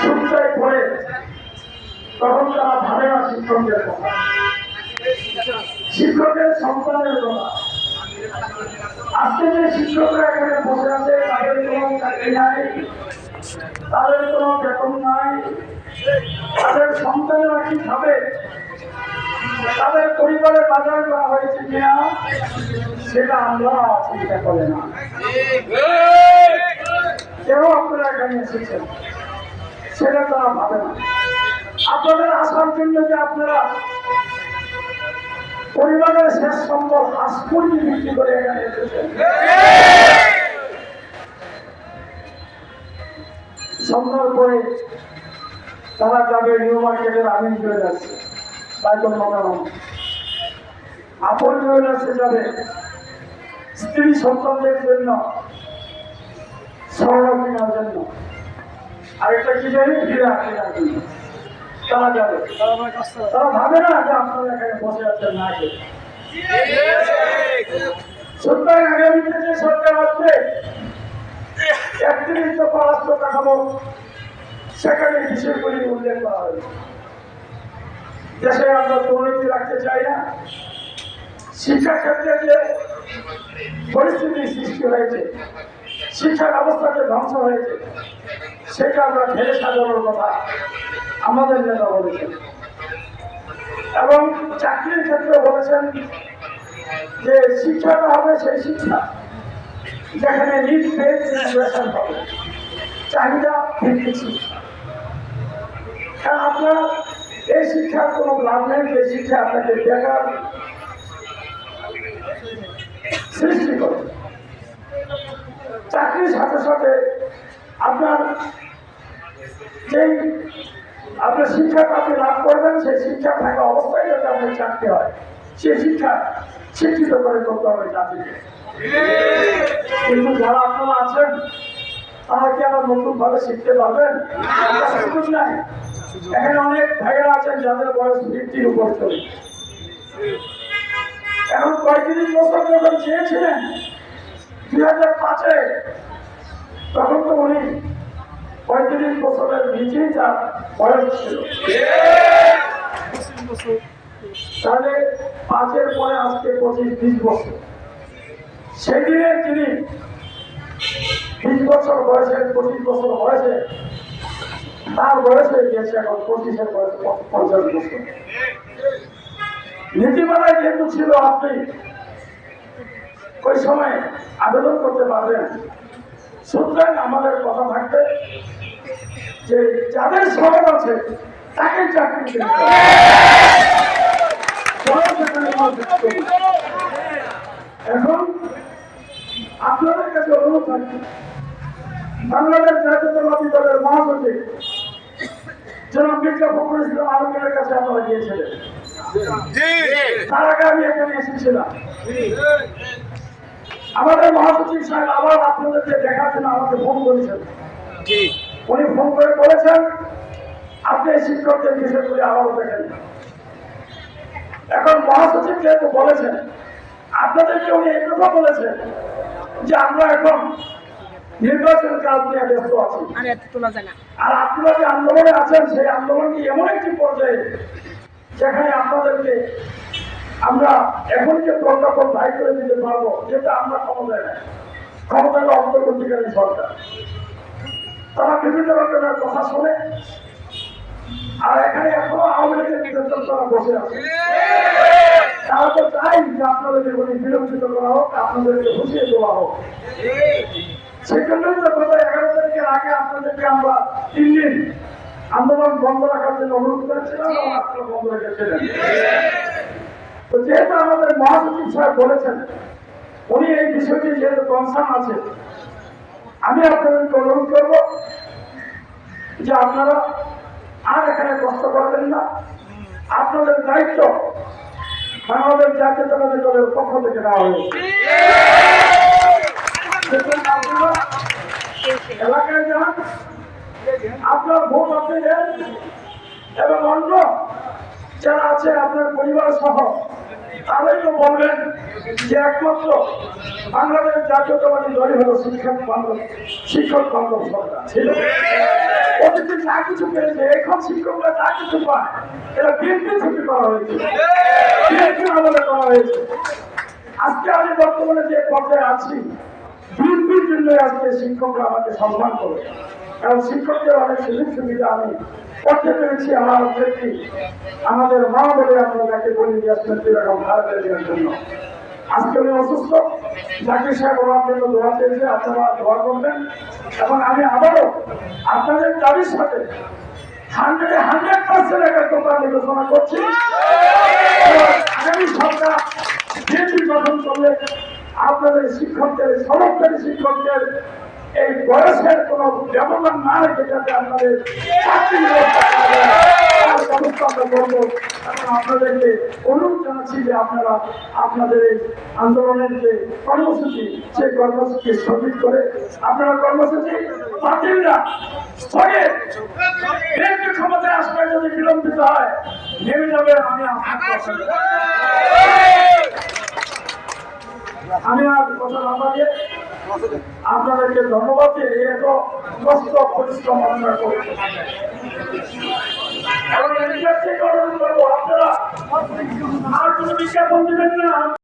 সূত্রায় পড়ে তখন তারা ভাবে না শিক্ষকদের কথা। শিক্ষকের সন্তানের কথা। আজকে যে শিক্ষকরা এখানে বসে আছে, তাদের কোনো চাকরি নাই, তাদের কোনো বেতন নাই, তাদের সন্তানেরা কি খাবে তাদের পরিবারের বাজার করা হয়েছে কিনা, সেটা আমরা চিন্তা করে না। কেউ আপনারা এখানে এসেছেন? সেটা তারা ভাবে না। আপনাদের আসার জন্য যে আপনারা পরিবারের শেষ সম্বল হাঁস মুরগি বিক্রি করে এখানে সন্ধ্যার পরে তারা যাবে নিউ মার্কেটের আমিন জুয়েলার্সে। বাইকন মনোরম আপন জুয়েলার্সে যাবে স্ত্রী সন্তানদের জন্য স্বর্ণ জন্য। আর একটা কি জানি? কেনার জন্য তারা যাবে। তারা ভাবে না যে আপনারা এখানে বসে আছেন না আগামীতে যে সরকার আসবে, একত্রিশ কাঠামো, সেখানে করে উল্লেখ করা হয়েছে। দেশে আমরা দুর্নীতি রাখতে চাই না। শিক্ষা ক্ষেত্রে যে পরিস্থিতি সৃষ্টি হয়েছে শিক্ষা ব্যবস্থা যে ধ্বংস হয়েছে সেটা আমরা ঢেলে সাজানোর কথা আমাদের নেতা বলেছেন। এবং চাকরির ক্ষেত্রে বলেছেন যে শিক্ষাটা হবে সেই শিক্ষা, যেখানে নিজ বেস গ্রাজুয়েশন হবে। চাহিদা ভিত্তিক শিক্ষা। আপনার এই শিক্ষার কোনো লাভ নেই, যে শিক্ষা আপনাকে বেকার সৃষ্টি করে। চাকরির সাথে সাথে আপনার যেই আপনার শিক্ষাটা আপনি লাভ করবেন, সেই শিক্ষা থাকা অবস্থায় যাতে আপনার চাকরি হয়। সেই শিক্ষা শিক্ষিত করে করতে হবে জাতিকে। কিন্তু যারা আপনারা আছেন, তারা কি আবার নতুন ভাবে শিখতে পারবেন? নাই। এখানে অনেক ভাইয়েরা আছেন যাদের বয়স ফিফটির উপর চলে। এখন পঁয়ত্রিশ বছর যখন চেয়েছিলেন, দুই হাজার পাঁচে তখন তো উনি পঁয়ত্রিশ বছরের নিচেই তার বয়স ছিল। তাহলে পাঁচের পরে আজকে পঁচিশ, বিশ বছর। সেদিনে তিনি বিশ বছর বয়সে, পঁচিশ বছর বয়সে, তার বয়স গিয়েছে এখন পঁচিশের বয়স, পঞ্চাশ বছর। নীতিমালায় যেহেতু ছিল আপনি, ওই সময় আবেদন করতে পারবেন। সুতরাং আমাদের কথা থাকবে। যে যাদের সমাজ আছে তাকে চাকরি এখানে আপনাদের কাছে অনুরোধ থাকবে বাংলাদেশ জাতীয়তাবাদী দলের মহাসচিব জনাব মির্জা ফখরুল ইসলাম আলমগীরের কাছে আপনারা গিয়েছিলেন তার আগে আমি এখানে এসেছিলাম। আমাদের মহাসচিব সাহেব আবার আপনাদেরকে দেখার জন্য আমাকে ফোন করেছেন। উনি ফোন করে বলেছেন আপনি শিক্ষকদের বিষয় করে আবারও দেখেন। এখন মহাসচিব যেহেতু বলেছেন আপনাদেরকে উনি এই কথা বলেছেন যে আমরা এখন নির্বাচন কাজ নিয়ে ব্যস্ত আছি। আর আপনারা যে আন্দোলনে আছেন সেই আন্দোলনটি এমন একটি পর্যায়ে যেখানে আপনাদেরকে আমরা এখন যে প্রজ্ঞাপন দায়ী করে দিতে পারব যেটা আমরা ক্ষমতায় নেই। ক্ষমতায় অন্তর্বর্তীকারী সরকার। তারা বিভিন্ন রকমের কথা শোনে। আর এখানে এখনও আওয়ামী লীগের নির্বাচন তারা বসে আছে। তারা তো চাই যে আপনাদেরকে কোনো বিলম্বিত করা হোক, আপনাদেরকে ঘুষিয়ে দেওয়া হোক। সেই জন্যই তো গত এগারো তারিখের আগে আপনাদেরকে আমরা তিন দিন আন্দোলন বন্ধ রাখার জন্য অনুরোধ করেছিলাম আপনারা বন্ধ রেখেছিলেন। তো যেহেতু আমাদের মহাসচিব সাহেব বলেছেন, উনি এই বিষয়টি যেহেতু কনসার্ন আছে, আমি আপনাদেরকে অনুরোধ করব যে আপনারা আর এখানে কষ্ট করবেন না। আপনাদের দায়িত্ব বাংলাদেশ জাতীয়তাবাদী দলের পক্ষ থেকে নেওয়া হয়েছে। এলাকায় যান, আপনার ভোট আপনি দেন এবং অন্য যারা আছে আপনার পরিবার সহ তো বলবেন যে একমাত্র বাংলাদেশ জাতীয়তাবাদী দলই হলো শিক্ষক বান্ধব শিক্ষক বান্ধব সরকার। ছিল অতীতে যা কিছু পেয়েছে, এখন শিক্ষকরা যা কিছু পায়, এটা বিএনপি থেকে করা হয়েছে। বিএনপি আমলে করা হয়েছে। আজকে আমি বর্তমানে যে পর্যায়ে আছি বিএনপির জন্য আজকে শিক্ষকরা আমাকে সম্মান করে। কারণ শিক্ষকদের অনেক সুযোগ সুবিধা আমি করতে পেরেছি আমার ব্যক্তি আমাদের মা বলে আমরা যাকে বলি যে আসলে এরকম ভারতের দেওয়ার জন্য। আজকে আমি অসুস্থ জাকির সাহেব আমার জন্য দোয়া চেয়েছে, আপনারা দোয়া করবেন। এবং আমি আবারও আপনাদের দাবির সাথে হান্ড্রেডে করছি। আপনাদের শিক্ষকদের সরকারি শিক্ষকদের এই বয়সের কোন ব্যবধান না রেখে যাতে আপনাদের আপনাদেরকে অনুরোধ জানাচ্ছি যে আপনারা আপনাদের আন্দোলনের যে কর্মসূচি সেই কর্মসূচি করে আপনারা কর্মসূচি যদি বিলম্বিত হয়, নেমে যাবে আমি আমি আর কথা না আপনাদেরকে ধন্যবাদ এত কষ্ট পরিশ্রম আপনারা করেছেন। আপনারা। আর কোনো বিজ্ঞাপন দেবেন না।